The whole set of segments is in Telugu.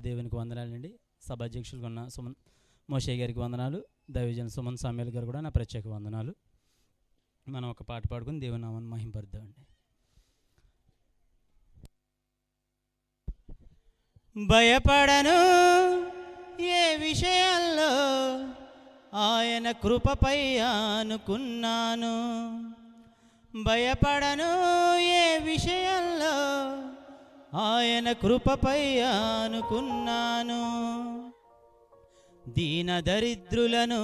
దేవునికి వందనాలండి. సభాధ్యక్షులుగా ఉన్న సుమన్ మోషే గారికి వందనాలు. దైవజన సుమన్ సామ్యాల్ గారు కూడా నా ప్రత్యేక వందనాలు. మనం ఒక పాట పాడుకుని దేవుని నామాన్ని మహింపరుద్దామండి. భయపడను ఏ విషయంలో ఆయన కృపపై అనుకున్నాను భయపడను ఏ విషయంలో ఆయన కృపపై అనుకున్నాను దీన దరిద్రులను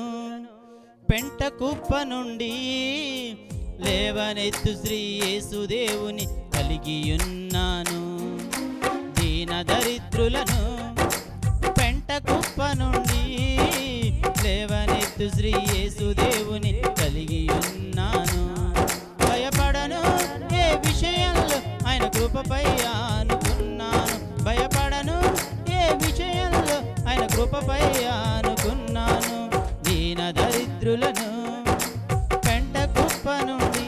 పెంట కుప్ప నుండి లేవనెత్తు శ్రీ యేసుదేవుని కలిగి ఉన్నాను. దీన దరిద్రులను పెంట కుప్ప నుండి లేవనెత్తు శ్రీ యేసుదేవుని కలిగి దరిద్రులను పెంట కుప్ప నుండి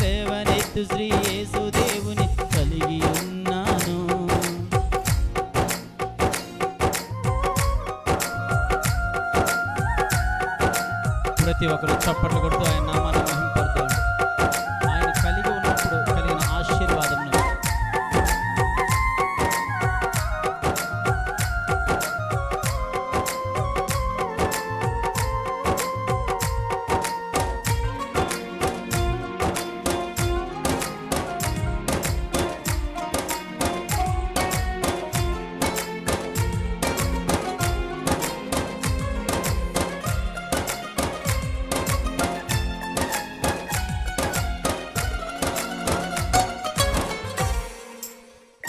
లేవనెత్తు శ్రీ యేసుదేవుని కలిగి ఉన్నాను. ప్రతి ఒక్కరు చప్పట్లు కొడుతూ ఆయన నామాన్ని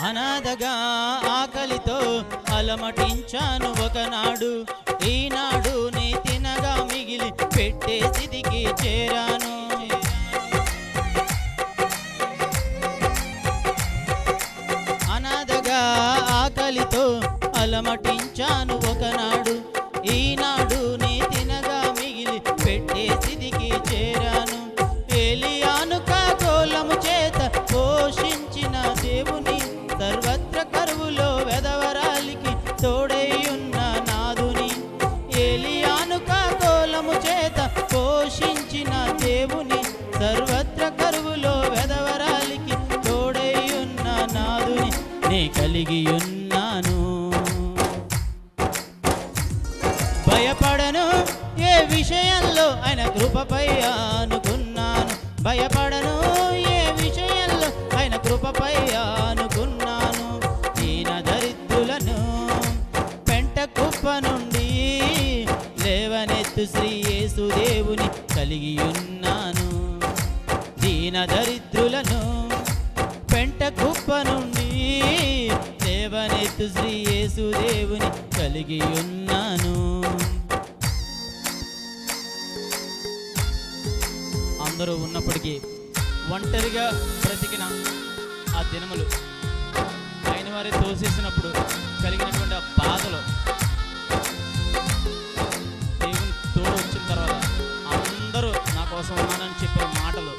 అనాథగా ఆకలితో అలమటించాను ఒకనాడు. ఈనాడు నీ తినగా మిగిలి పెట్టే స్థితికి చేరాను. అనాథగా ఆకలితో అలమటించాను ఒకనాడు. కలిగి ఉన్నాను భయపడను ఏ విషయంలో ఆయన కృపపై అనుకున్నాను భయపడను ఏ విషయంలో ఆయన కృపపై అనుకున్నాను దీన దరిద్రులను పెంట కుప్ప నుండి లేవనెత్తు శ్రీ యేసుదేవుని కలిగి ఉన్నాను దీన దరిద్రులను పెంట కుప్ప నుండి క్రీస్తు శ్రీ యేసుదేవుని కలిగి ఉన్నాను. అందరూ ఉన్నప్పటికీ ఒంటరిగా బ్రతికిన ఆ దినములు ఆయన వారి తోసేసినప్పుడు కలిగినటువంటి ఆ బాధలు దేవుని తోడు వచ్చిన తర్వాత అందరూ నా కోసం ఉన్నానని చెప్పిన మాటలు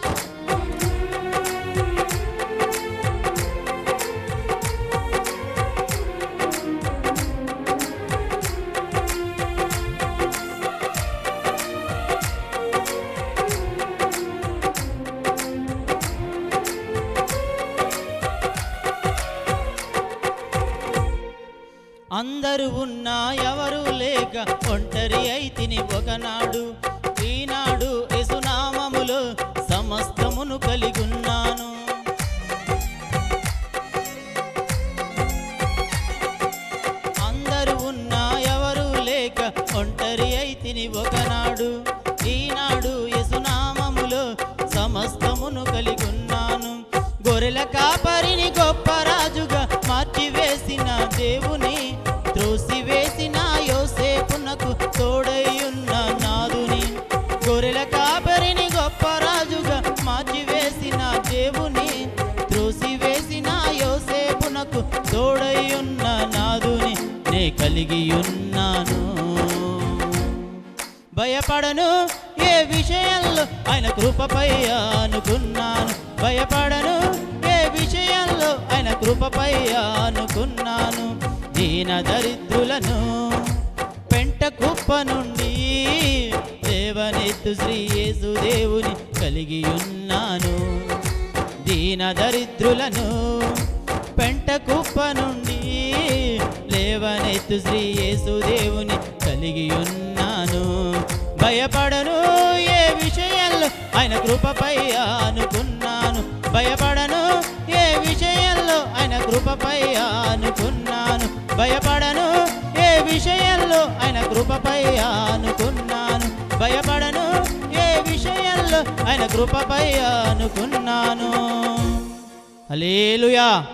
అందరు ఉన్నా ఎవరు లేక ఒంటరి అయితిని ఒకనాడు ఈనాడు యసునామములో సమస్తమును కలిగున్నాను. అందరు ఉన్నా ఎవరు లేక ఒంటరి అయితిని ఒకనాడు ఈనాడు యసునామములో సమస్తమును కలిగున్నాను. గొర్రెల కాపరిని దేవుని త్రోసివేసిన యోసేపునకు తోడైయున్న నాదుని నే కలిగి ఉన్నాను భయపడను ఏ విషయంలో ఆయన కృపపై అనుకున్నాను భయపడను ఏ విషయంలో ఆయన కృపపై అనుకున్నాను దీన దరిద్రులను పెంట కుప్ప నుండి దేవనెత్తు శ్రీ యేసు దేవుని కలిగి ఉన్నాను దీన దరిద్రులను పెంట కుప్ప నుండి లేవనెత్తు శ్రీ యేసుదేవుని కలిగి ఉన్నాను. భయపడను ఏ విషయంలో? ఆయన కృపపై అనుకున్నాను భయపడను ఏ విషయంలో? ఆయన కృపపై అనుకున్నాను భయపడను ఏ విషయంలో? ఆయన కృపపై అనుకున్నాను విషయంలో ఆయన కృపపై అనుకున్నాను. అలేలుయా